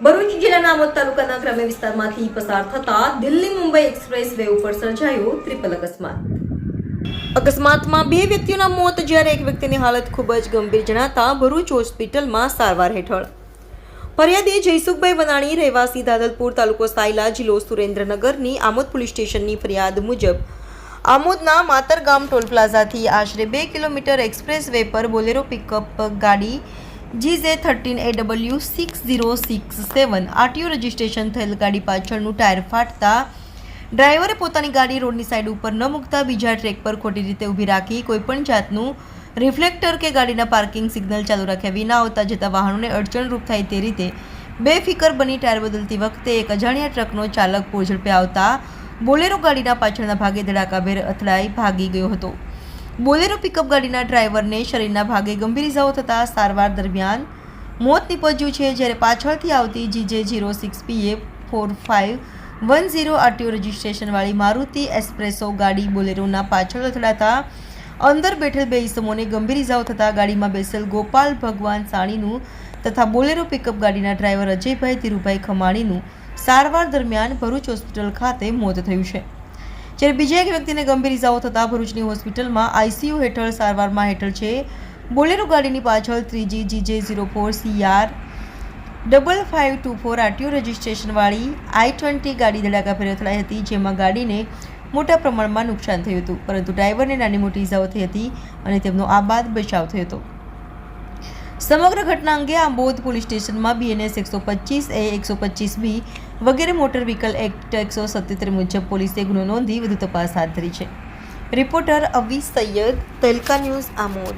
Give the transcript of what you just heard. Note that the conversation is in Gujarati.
જિલ્લાના આમોદ તાલુકાના ગ્રામ્ય વિસ્તારમાંથી પસાર થતા દિલ્હી મુંબઈ એક્સપ્રેસ વે ઉપર સર્જાયો ટ્રિપલ અકસ્માત. અકસ્માતમાં બે વ્યક્તિઓના મોત જ્યારે એક વ્યક્તિની હાલત ખૂબ જ ગંભીર જણાતા ભરૂચ હોસ્પિટલમાં સારવાર હેઠળ. ફરિયાદી જયસુખભાઈ વનાણી રહેવાસી દાદલપુર તાલુકો સાયલા જિલ્લો સુરેન્દ્રનગરની આમોદ પોલીસ સ્ટેશનની ફરિયાદ મુજબ આમોદના માતરગામ ટોલ પ્લાઝાથી આશરે બે કિલોમીટર એક્સપ્રેસ વે પર બોલેરો પિકઅપ ગાડી GJ thirteen A W six zero six seven RTO registration થયેલ ગાડી પાછળનું ટાયર ફાટતા ડ્રાઈવરે પોતાની ગાડી રોડની સાઈડ ઉપર ન મૂકતા બીજા ટ્રેક પર ખોટી રીતે ઊભી રાખી કોઈપણ જાતનું રિફ્લેક્ટર કે ગાડીના પાર્કિંગ સિગ્નલ ચાલુ રાખ્યા વિના આવતા જતા વાહનોને અડચણરૂપ થાય તે રીતે બેફિકર બની ટાયર બદલતી વખતે એક અજાણ્યા ટ્રકનો ચાલક પોઝડપે આવતા બોલેરો ગાડીના પાછળના ભાગે ધડાકાભેર અથડાઈ ભાગી ગયો હતો. બોલેરો પિકઅપ ગાડીના ડ્રાઈવરને શરીરના ભાગે ગંભીર ઇજાઓ થતાં સારવાર દરમિયાન મોત નીપજ્યું છે, જ્યારે પાછળથી આવતી GJ zero six PA four five one zero RTO રજિસ્ટ્રેશનવાળી Maruti Espresso ગાડી બોલેરોના પાછળ અથડાતા અંદર બેઠેલ બે ઇસમોને ગંભીર ઇજાઓ થતાં ગાડીમાં બેસેલ ગોપાલ ભગવાન સાણીનું તથા બોલેરો પિકઅપ ગાડીના ડ્રાઈવર અજયભાઈ ધીરુભાઈ ખમાણીનું સારવાર દરમિયાન ભરૂચ હોસ્પિટલ ખાતે મોત થયું છે. જ્યારે બીજા એક વ્યક્તિને ગંભીર ઇજાઓ થતાં ભરૂચની હોસ્પિટલમાં આઈસીયુ હેઠળ સારવારમાં હેઠળ છે. બોલેરો ગાડીની પાછળ ત્રીજી GJ zero four CR double five two four RTO રજિસ્ટ્રેશનવાળી આઈ ટ્વેન્ટી ગાડી ધડાકાભેર અથડાઈ હતી, જેમાં ગાડીને મોટા પ્રમાણમાં નુકસાન થયું હતું. પરંતુ ડ્રાઈવરને નાની મોટી ઇજાઓ થઈ હતી અને તેમનો આબાદ બચાવ થયો હતો. સમગ્ર ઘટના અંગે આંબોદ પોલીસ સ્ટેશનમાં બીએનએસ એકસો પચીસ એ એકસો પચીસ બી વગેરે મોટર વ્હીકલ એક્ટ એકસો સત્યોતેર મુજબ પોલીસે ગુનો નોંધી વધુ તપાસ હાથ ધરી છે. Reporter Avi Sayed, Talka news Amod.